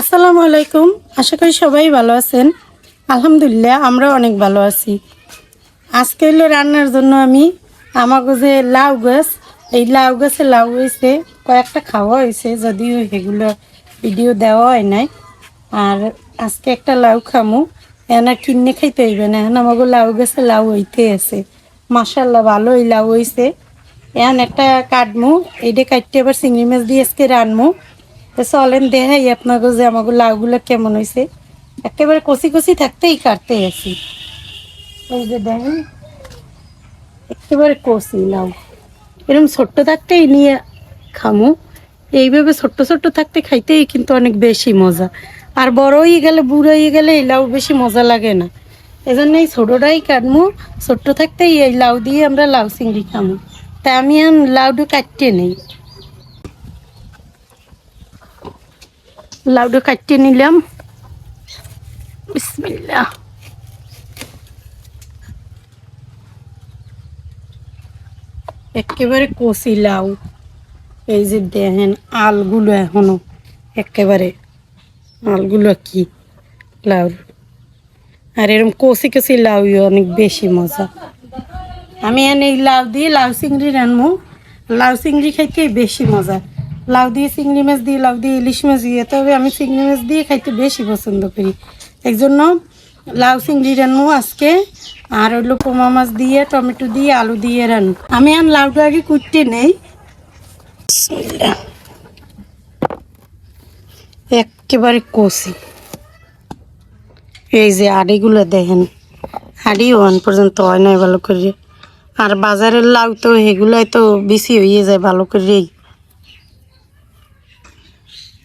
আসসালামু আলাইকুম। আশা করি সবাই ভালো আছেন। আলহামদুলিল্লাহ আমরা অনেক ভালো আছি। আজকে হলো রান্নার জন্য আমি আমাকে যে লাউ গাছ। এই লাউ গাছে লাউ হয়েছে, কয়েকটা খাওয়া হয়েছে, যদিও সেগুলো ভিডিও দেওয়া হয় নাই। আর আজকে একটা লাউ খামু। এনা কিনে খাইতে হইবে না এখন আমাকে লাউ গাছে লাউ হইতে আছে। মাসাল্লাহ এই লাউ হয়েছে এখন একটা কাটমু এইটা কাটতে আবার চিংড়ি মাছ দিয়ে আজকে রানমু। চলেন দেখাই আপনাকে যে আমাকে লাউগুলো কেমন হয়েছে একেবারে কষি কষি থাকতেই কাটতে আছি এই যে দেখেন, একেবারে কষি লাউ। এরকম ছোট্ট থাকতেই নিয়ে খামু। এইভাবে ছোট্ট ছোট্ট থাকতে খাইতেই কিন্তু অনেক বেশি মজা। আর বড় হয়ে গেলে, বুড়ো হয়ে গেলে এই লাউ বেশি মজা লাগে না। এজন্য এই ছোটোটাই কাটমু। ছোট্ট থাকতেই এই লাউ দিয়ে আমরা লাউ চিংড়ি খামু। তা আমি লাউটা কাটতে নেই। লাউটা কাটতে নিলাম। বিসমিল্লাহ। একেবারে কষি লাউ। এই যে দেখেন আলগুলো এখনও। একেবারে আলগুলো কি লাউ। আর এরকম কষি কষি লাউ অনেক বেশি মজা। আমি এনে লাউ দিয়ে লাউ চিংড়ি রানবো লাউ চিংড়ি খাইতে বেশি মজা। লাউ দিয়ে চিংড়ি মাছ দিয়ে, লাউ দিয়ে ইলিশ মাছ দিয়ে তবে আমি চিংড়ি মাছ দিয়ে খাইতে বেশি পছন্দ করি। এই জন্য লাউ চিংড়ি রান্নু আজকে, আর হইল পোমা মাছ দিয়ে, টমেটো দিয়ে, আলু দিয়ে রান্নু। আমি আর লাউটা আগে কুটতে নেই। একেবারে কষি। এই যে আড়িগুলো দেখেন আড়ি ওয়ান পর্যন্ত হয় নাই ভালো করে। আর বাজারের লাউ তো, এগুলাই তো বেশি হয়ে যায় ভালো করেই।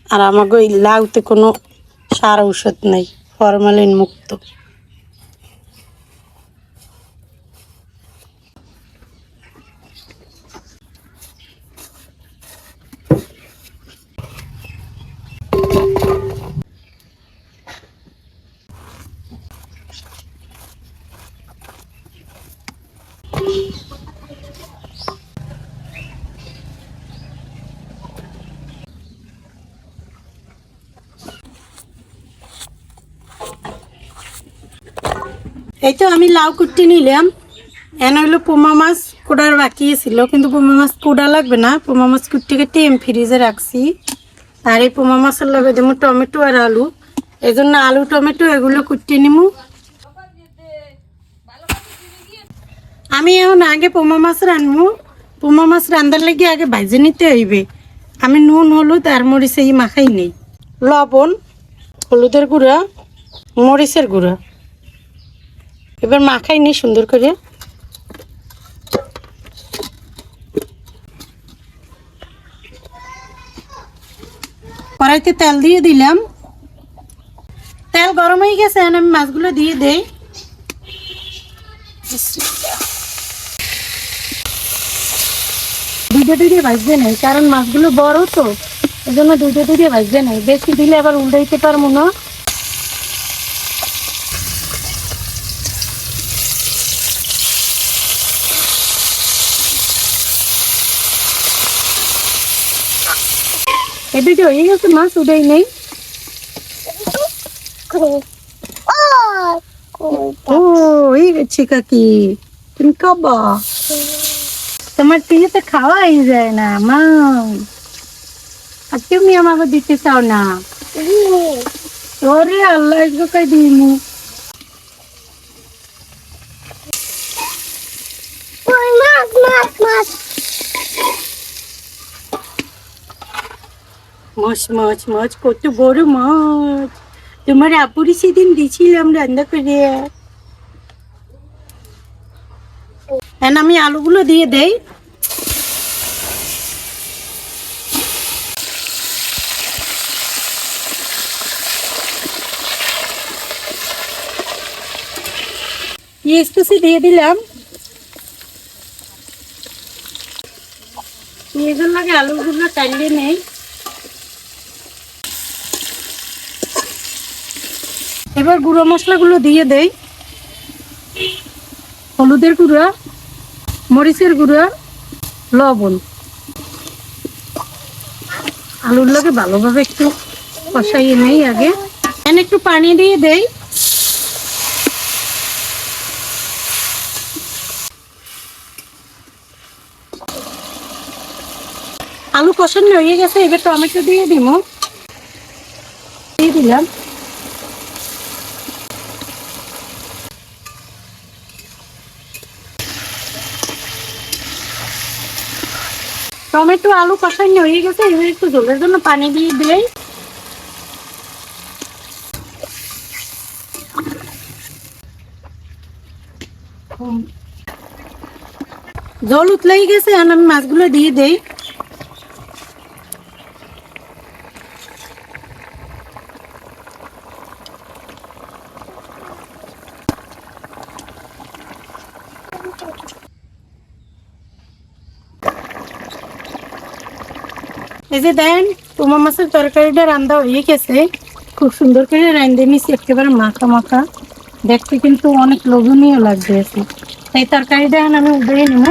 আর আমাকে লাউতে কোনো সার ঔষধ নেই ফরমালিন মুক্ত। এই তো আমি লাউ কুট্টি নিলাম। এন হইল পোমা মাছ কোড়ার বাকি ছিল কিন্তু পোমা মাছ কোড়া লাগবে না। পোমা মাছ কুট্টি কেটে আমি ফ্রিজে রাখছি আর এই পোমা মাছের লগে দেবো টমেটো আর আলু। এই জন্য আলু, টমেটো এগুলো কুট্টি নিমু। আমি এখন আগে পোমা মাছ রানবো পোমা মাছ রান্দার লেগে আগে ভাজে নিতে হইবে। আমি নুন, হলুদ আর মরিচ এই মাখাই নেই। লবণ, হলুদের গুঁড়া, মরিচের গুঁড়া। এবার মাখাই নি সুন্দর করে। কড়াইতে তেল দিয়ে দিলাম। তেল গরম হয়ে গেছে আমি মাছগুলো দিয়ে দেই। দুইটা দুইটা ভাজবে নাই, কারণ মাছগুলো বড় তো এই জন্য দুইটা দুইটা ভাজবে নাই। বেশি দিলে আবার উল্টাইতে পারব না। এদিকে হয়ে গেছে মাছ উঠাই নেই। ও হয়ে গেছে কাকি তুমি খাবা? তোমার টিভিতে খাওয়াই যায় না মা। আর তুমি আমাকে দিতে চাও না। ওরে আল্লাহ কাই দিইনি মাছ মাছ মাছ, কত বড় মাছ। তোমার আপুরি সেদিন দিছিলাম রান্না করে। এখন আমি আলুগুলো দিয়ে দেই। দিয়ে দিলাম। পেঁয়াজের লাগে আলুগুলো টাইলে নেই। এবার গুঁড়ো মশলাগুলো দিয়ে দেই। হলুদের গুঁড়া, মরিচের গুঁড়া, লবণ। আলুর লগে ভালোভাবে একটু কষাইয়ে নেই আগে। এখানে একটু পানি দিয়ে দেই। আলু কষানো হয়ে গেছে, এবার টমেটো দিয়ে দিব। দিয়ে দিলাম। টমেটো, আলু কষানো হয়ে গেছে। এবার একটু ঝোলের জন্য পানি দিয়ে দেই। জল উতলাই গেছে এখন আমি মাছগুলো দিয়ে দেই। এই যে দেন তোমার মাছের তরকারিটা রান্না হয়ে গেছে। খুব সুন্দর করে রান্ধে নিছি, একেবারে মাখা মাখা। দেখতে কিন্তু অনেক লোভনীয় লাগবে এই তরকারিটা আমি উঠে নেব।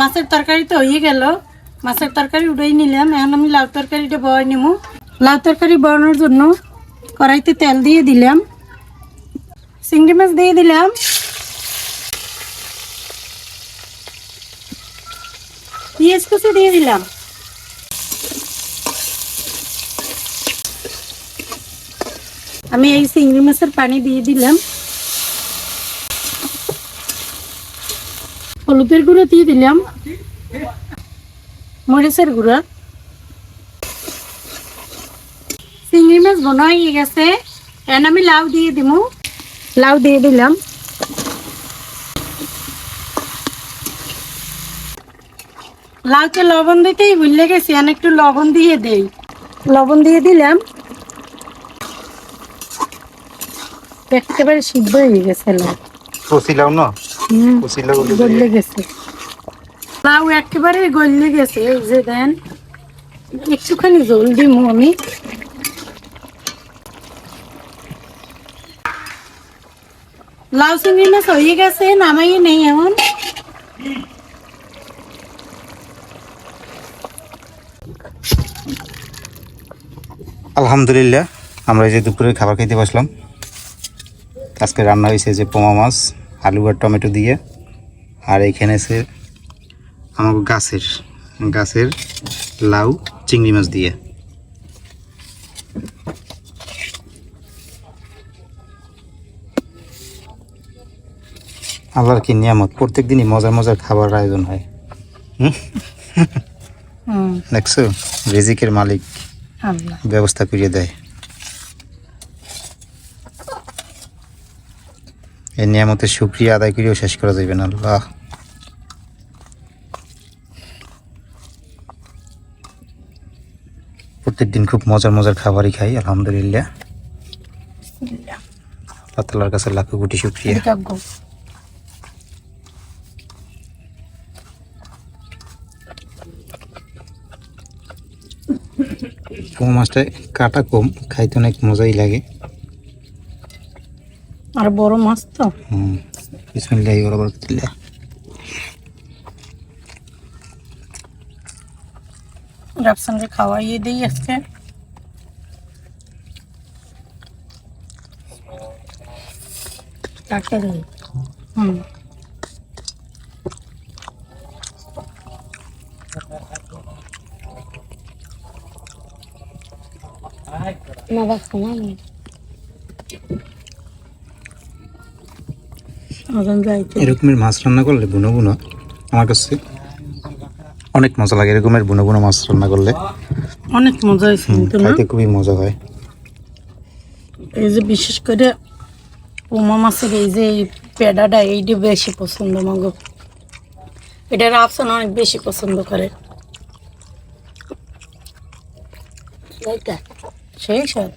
মাছের তরকারি তো হয়ে গেল। মাছের তরকারি উড়াই নিলাম। এখন আমি লাউ তরকারিটা বয় নেব। লাউ তরকারি বয়ানোর জন্য কড়াইতে তেল দিয়ে দিলাম। চিংড়ি মাছ দিয়ে দিলাম। পেঁয়াজ কুচি দিয়ে দিলাম। আমি এই চিংড়ি মাছের পানি দিয়ে দিলাম। হলুদের গুঁড়ো দিয়ে দিলাম। মরিচের গুঁড়ো। মাছ বোনা হয়ে গেছে। এখন আমি লাউ দিয়ে দিব লাউ দিয়ে দিলাম। লাউতে লবণ দিতেই ভুলে গেছি এখন একটু লবণ দিয়ে দেই। লবণ দিয়ে দিলাম। একেবারে সিদ্ধ হয়ে গেছে লাউ। কষিলাও না? হুম কষিলাও গলে গেছে। লাউ একেবারে গলে গেছে এই যে দেন। একটুখানি জল দিমু আমি। লাউ চিংড়ি মাছ হয়ে গেছে, নামাই নেই এখন। আলহামদুলিল্লাহ, আমরা এই যে দুপুরে খাবার খেতে বসলাম। আজকে রান্না হয়েছে যে পোমা মাছ, আলু আর টমেটো দিয়ে। আর এইখানে আছে আমার গাছের গাছের লাউ, চিংড়ি মাছ দিয়ে। আল্লাহর কি নিয়ামত? প্রত্যেক দিনই মজার মজার খাবার আয়োজন হয়। দেখছ? রিজিকের মালিক ব্যবস্থা করিয়ে দেয়। এই নিয়ামতের সুক্রিয়া আদায় করেও শেষ করা যাবে না আল্লাহ। প্রত্যেক দিন খুব মজার মজার খাবারই খাই আলহামদুলিল্লাহ। আল্লাহ তালার কাছে লাখো কোটি সুক্রিয়া কৃতজ্ঞ পোমা মাছটা কাটা কম খাইতে অনেক মজাই লাগে। আর বড় মাছ তো? হুম বিসমিল্লাহি ওয়া বারাকাতুল্লাহ রাফসানকে খাওয়াইয়ে দিই আজকে। তরকারি হুম। দেখো না আজান এরকমের মাছ রান্না করলে বুনো বুনো আমার কাছে অনেক মজা লাগে এরকমের বুনো বুনো মাছ রান্না করলে। অনেক মজা না? খাইতে খুবই মজা হয়। এই যে বিশেষ করে পোমা মাছের এই যে পেডাটা এইটা বেশি পছন্দ মাগো এটা রাফসান অনেক বেশি পছন্দ করে। সেই স্বাদ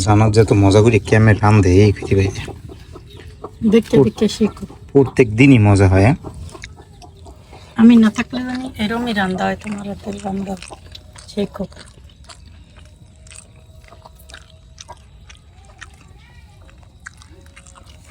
জানার যত মজা করে কেমন রান্ধে এই পৃথিবীতে? দেখতে দেখতে শিখো প্রত্যেক দিনই মজা হয় হ্যাঁ? আমি না থাকলে জানি এরমই রান্দা হয় তোমার হাতের রান্না শেখো